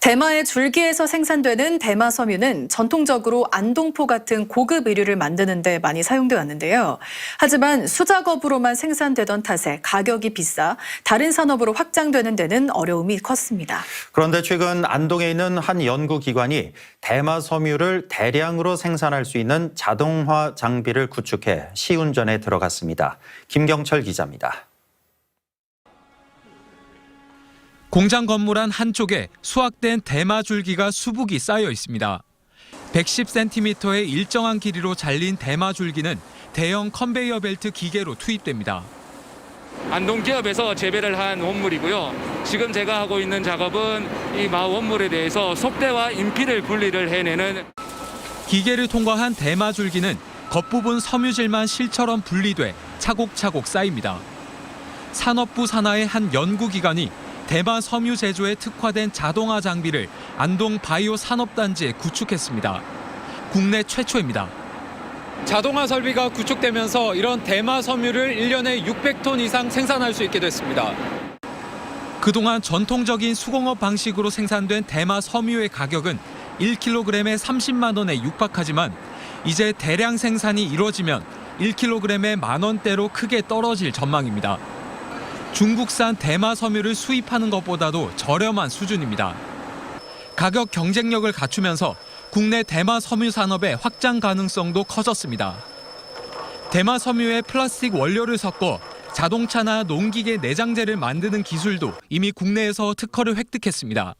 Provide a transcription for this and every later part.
대마의 줄기에서 생산되는 대마 섬유는 전통적으로 안동포 같은 고급 의류를 만드는 데 많이 사용돼 왔는데요. 하지만 수작업으로만 생산되던 탓에 가격이 비싸 다른 산업으로 확장되는 데는 어려움이 컸습니다. 그런데 최근 안동에 있는 한 연구기관이 대마 섬유를 대량으로 생산할 수 있는 자동화 장비를 구축해 시운전에 들어갔습니다. 김경철 기자입니다. 공장 건물 안 한쪽에 수확된 대마 줄기가 수북이 쌓여 있습니다. 110cm의 일정한 길이로 잘린 대마 줄기는 대형 컨베이어 벨트 기계로 투입됩니다. 안동 기업에서 재배를 한 원물이고요. 지금 제가 하고 있는 작업은 이 마 원물에 대해서 속대와 인피를 분리를 해내는 기계를 통과한 대마 줄기는 겉부분 섬유질만 실처럼 분리돼 차곡차곡 쌓입니다. 산업부 산하의 한 연구기관이 대마 섬유 제조에 특화된 자동화 장비를 안동 바이오 산업단지에 구축했습니다. 국내 최초입니다. 자동화 설비가 구축되면서 이런 대마 섬유를 1년에 600톤 이상 생산할 수 있게 됐습니다. 그동안 전통적인 수공업 방식으로 생산된 대마 섬유의 가격은 1kg에 30만 원에 육박하지만 이제 대량 생산이 이뤄지면 1kg에 만 원대로 크게 떨어질 전망입니다. 중국산 대마 섬유를 수입하는 것보다도 저렴한 수준입니다. 가격 경쟁력을 갖추면서 국내 대마 섬유 산업의 확장 가능성도 커졌습니다. 대마 섬유에 플라스틱 원료를 섞어 자동차나 농기계 내장재를 만드는 기술도 이미 국내에서 특허를 획득했습니다.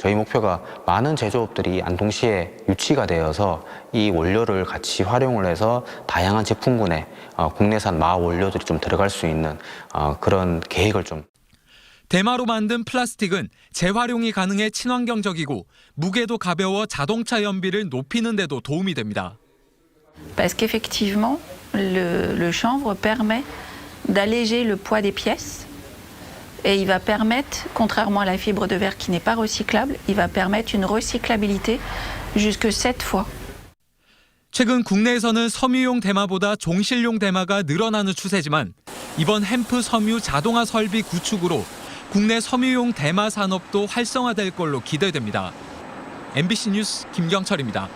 저희 목표가 많은 제조업들이 안동시에 유치가 되어서 이 원료를 같이 활용을 해서 다양한 제품군에 어, 국내산 마 원료들이 좀 들어갈 수 있는 어, 그런 계획을 좀 대마로 만든 플라스틱은 재활용이 가능해 친환경적이고 무게도 가벼워 자동차 연비를 높이는 데도 도움이 됩니다. Parce qu'effectivement, le, le chanvre permet d'alléger le poids des pièces et il va permettre, contrairement à la fibre de verre qui n'est pas recyclable, il va permettre une recyclabilité jusque 7 fois. 최근 국내에서는 섬유용 대마보다 종실용 대마가 늘어나는 추세지만 이번 햄프 섬유 자동화 설비 구축으로 국내 섬유용 대마 산업도 활성화될 걸로 기대됩니다. MBC 뉴스 김경철입니다.